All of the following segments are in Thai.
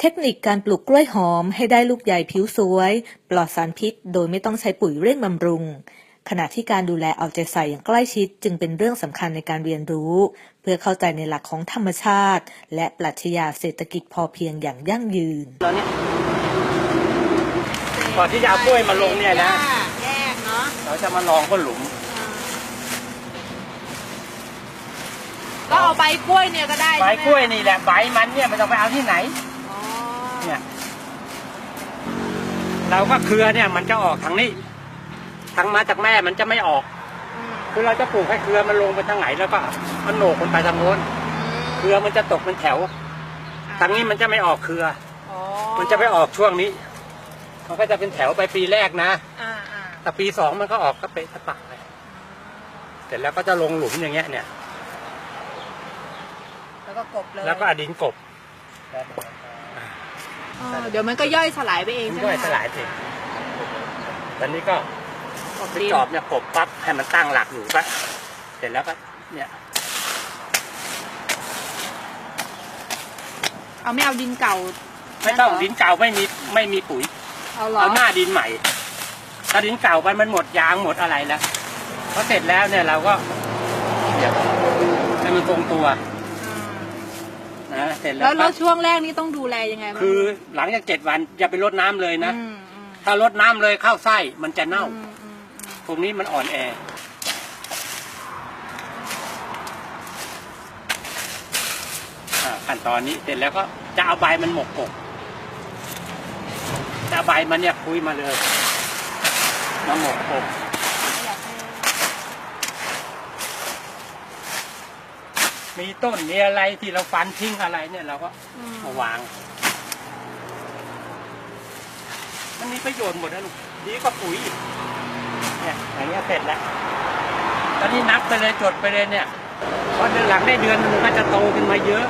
เทคนิคการปลูกกล้วยหอมให้ได้ลูกใหญ่ผิวสวย ปลอดสารพิษ โดยไม่ต้องใช้ปุ๋ยเร่งบำรุง ขณะที่การดูแลเอาใจใส่อย่างใกล้ชิด จึงเป็นเรื่องสำคัญในการเรียนรู้ เพื่อเข้าใจในหลักของธรรมชาติ และปรัชญาเศรษฐกิจพอเพียงอย่างยั่งยืนแล้วเนี่ยก่อนที่จะเอากล้วยมาลงเนี่ยนะแยกเนาะเราจะมาลองก้นหลุม ก็เอาใบกล้วยเนี่ยก็ได้ใบช่ไหมกล้วยนี่แหละใบมันเนี่ยไม่ต้องไปเอาที่ไหน อ๋อ เนี่ย เราก็เครือเนี่ยมันจะออกทางนี้ทางมาจากแม่มันจะไม่ออกอืมคือเราจะปลูกให้เครือมันลงไปทางไหนแล้วก็มันโหนกมันไปทางโน้น เครือมันจะตกเป็นแถว ทางนี้มันจะไม่ออกเครืออ๋อมันจะไปออกช่วงนี้ มันก็จะเป็นแถวไปปีแรกนะอ่าอ่าแต่ปีสองมันก็ออกก็เปะตะปะเลยเสร็จแล้วก็จะลงหลุมอย่างเงี้ยเนี่ย แล้วก็กบเลย แล้วก็เอาดินกบ อ๋อเดี๋ยวมันก็ย่อยสลายไปเองมันใช่ไหก็มสลายสิตอนนี้ก็กบไปดินจอบเนี่ยกบปั๊บให้มันตั้งหลักอยู่ปั๊บเสร็จแล้วก็เนี่ยเอาไม่เอาดินเก่าไม่ต้องดินเก่าไม่มีไม่มีปุ๋ย เอาเหรอเอาหน้าดินใหม่ ถ้าดินเก่าไปมันหมดยางหมดอะไรแล้วพอเสร็จแล้วเนี่ยเราก็เดี๋ยวให้มันทรงตัวอ่านะเส ร็จแล้แล้ววแล้วปั๊บช่วงแรกนี่ต้องดูแลยังไงบ้างคือหลังจากเจ็ดวันอย่าไปรดน้ำเลยนะ อืมอืมถ้ารดน้ำเลยเข้าไส้มันจะเน่าอืมอืมอืมพวกนี้มันอ่อนแอ อ่าขั้นตอนนี้เสร็จแล้วก็จะเอาใบมันหมกกบจะเอาใบมันเนี่ยคุยมาเลย มาหมกกบ อยากให้ มีต้นมีอะไรที่เราฟันทิ้งอะไรเนี่ยเราก็อืมมาวาง มันมีประโยชน์หมดนะลูกดีกว่าปุ๋ยอีกเนี่ยอย่างเงี้ยเสร็จแล้ว ตอนนี้นับไปเลยจดไปเลยเนี่ยพอเดือนหลังได้เดือนหนึงมันก็จะโตขึ้นมาเยอะ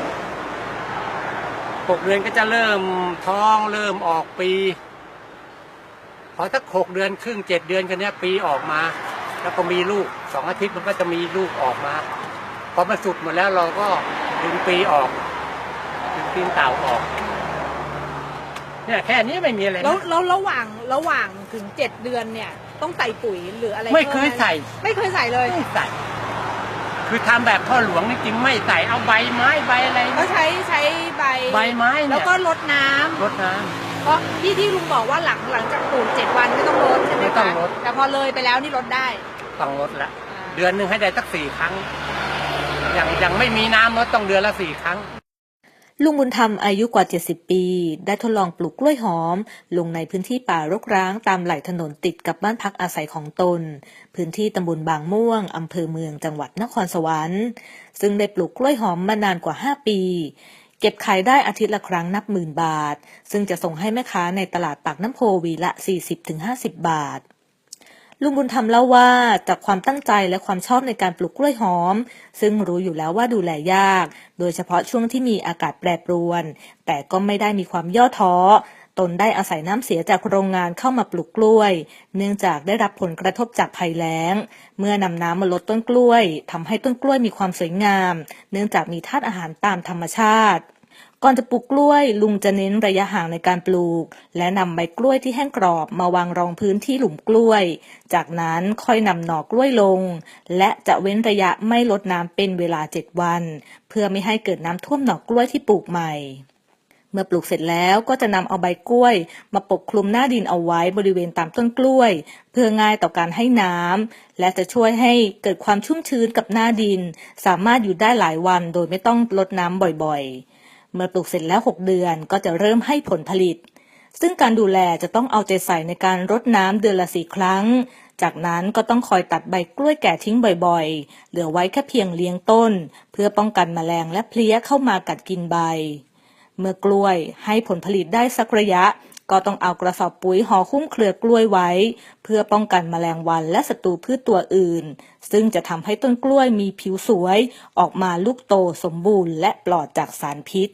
หกเดือนก็จะเริ่มท้องเริ่มออกปีพอสักหกเดือนครึ่งเจ็ดเดือนกันเนี้ยปีออกมา แล้วก็มีลูกสองอาทิตย์มันก็จะมีลูกออกมา พอมันสุดหมดแล้วเราก็ดึงปีออกดึงปีนเต่าออก เนี่ยแค่นี้ไม่มีอะไรนะแล้วแล้วระหว่างระหว่างถึงเจ็ดเดือนเนี่ย ต้องใส่ปุ๋ยหรืออะไรไม่เคยพิ่หใส่ไม่เคยใส่เลย ไม่ใส่ คือทำแบบพ่อหลวงนี่จริงไม่ใส่เอาใบไม้ใบอะไรก็ใช้ใช้ใบใบไม้เนี่ยแล้วก็รดน้ำรดน้เพราะที่ที่ลุงบอกว่าหลังหลังจากปลูกเจ็ดวันไม่ต้องรดใช่ไหมไม่ต้อคะงรด แต่พอเลยไปแล้วนี่รดได้ำต้องรดละอ่าเดือนหนึ่งให้ได้สักสี่ครั้ง อย่างอย่างไม่มีน้ำรดต้องเดือนละสี่ครั้ง ลุงบุญธรรมอายุกว่า 70 ปี ได้ทดลองปลูกกล้วยหอม ลงในพื้นที่ป่ารกร้างตามไหล่ถนนติดกับบ้านพักอาศัยของตน พื้นที่ตำบลบางม่วงอำเภอเมืองจังหวัดนครสวรรค์ ซึ่งได้ปลูกกล้วยหอมมานานกว่า 5 ปีเก็บขายได้อาทิตย์ละครั้งนับหมื่นบาท ซึ่งจะส่งให้แม่ค้าในตลาดปากน้ำโพวีละ 40-50 บาท ลุงบุญธรรมเล่าว่าจากความตั้งใจและความชอบในการปลูกกล้วยหอม ซึ่งรู้อยู่แล้วว่าดูแลยาก โดยเฉพาะช่วงที่มีอากาศแปรปรวน แต่ก็ไม่ได้มีความย่อท้อ ตนได้อาศัยน้ำเสียจากโรงงานเข้ามาปลูกกล้วย เนื่องจากได้รับผลกระทบจากภัยแล้ง เมื่อนำน้ำมาลดต้นกล้วยทำให้ต้นกล้วยมีความสวยงาม เนื่องจากมีธาตุอาหารตามธรรมชาติ ก่อนจะปลูกกล้วย ลุงจะเน้นระยะห่างในการปลูก และนำใบกล้วยที่แห้งกรอบมาวางรองพื้นที่หลุมกล้วย จากนั้นค่อยนำหน่อกล้วยลง และจะเว้นระยะไม่ลดน้ำเป็นเวลา 7 วัน เพื่อไม่ให้เกิดน้ำท่วมหน่อกล้วยที่ปลูกใหม่เมื่อปลูกเสร็จแล้วก็จะนำเอาใบกล้วย มาปกคลุมหน้าดินเอาไว้บริเวณตามต้นกล้วย เพื่อง่ายต่อการให้น้ำและจะช่วยให้เกิดความชุ่มชื้นกับหน้าดิน สามารถอยู่ได้หลายวันโดยไม่ต้องลดน้ำบ่อยๆ เมื่อปลูกเสร็จแล้ว 6 เดือนก็จะเริ่มให้ผลผลิต ซึ่งการดูแลจะต้องเอาใจใส่ในการรดน้ำเดือนละสี่ครั้ง จากนั้นก็ต้องคอยตัดใบกล้วยแก่ทิ้งบ่อยๆ เหลือไว้แค่เพียงเลี้ยงต้น เพื่อป้องกันแมลงและเพลี้ยเข้ามากัดกินใบ เมื่อกล้วยให้ผลผลิตได้สักระยะ ก็ต้องเอากระสอบปุ๋ยห่อคุ้มเครือกล้วยไว้ เพื่อป้องกันแมลงวันและศัตรูพืชตัวอื่น ซึ่งจะทำให้ต้นกล้วยมีผิวสวย ออกมาลูกโตสมบูรณ์ และปลอดจากสารพิษ